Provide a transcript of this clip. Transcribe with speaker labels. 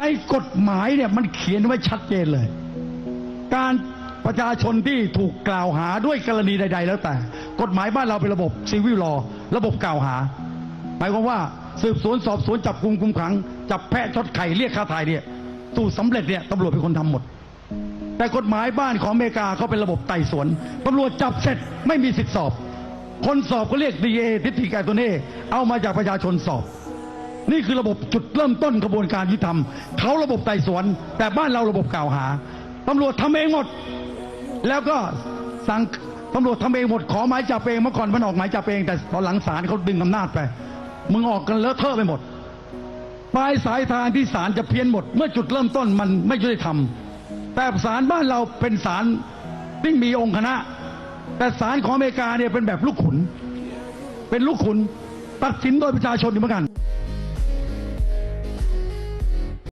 Speaker 1: ในกฎหมายเนี่ยมันเขียนไว้ชัดเจนเลย การประชาชนที่ถูกกล่าวหาด้วยกรณีใด ๆ แล้วแต่ กฎหมายบ้านเราเป็นระบบซีวิลลอระบบกล่าวหา หมายความว่าสืบสวนสอบสวนจับกลุ่มคุมขัง จับแพะชดไข่เรียกค่าถ่ายเนี่ยสูตรสำเร็จเนี่ยตำรวจเป็นคนทำหมด แต่กฎหมายบ้านของอเมริกาเขาเป็นระบบไต่สวนตำรวจจับเสร็จไม่มีสิทธิสอบ คนสอบก็เรียกดีเอทิติกาตัวเน่เอามาจากประชาชนสอบ นี่คือระบบจุดเริ่มต้นกระบวนการยุติธรรมเขาระบบไต่สวน แต่บ้านเราระบบกล่าวหาตำรวจทำเองหมด แล้วก็สั่งตำรวจทำเองหมดขอหมายจับเองเมื่อก่อนมันออกหมายจับเองแต่ตอนหลังศาลเขาดึงอำนาจไปมึงออกกันเลอะเทอะไปหมดปลายสายทางที่ศาลจะเพี้ยนหมด เมื่อจุดเริ่มต้นมันไม่ยุติธรรมแต่ศาลบ้านเราเป็นศาลที่มีองค์คณะ แต่ศาลของอเมริกาเนี่ยเป็นแบบลูกขุน เป็นลูกขุนตัดสินโดยประชาชนเหมือนกัน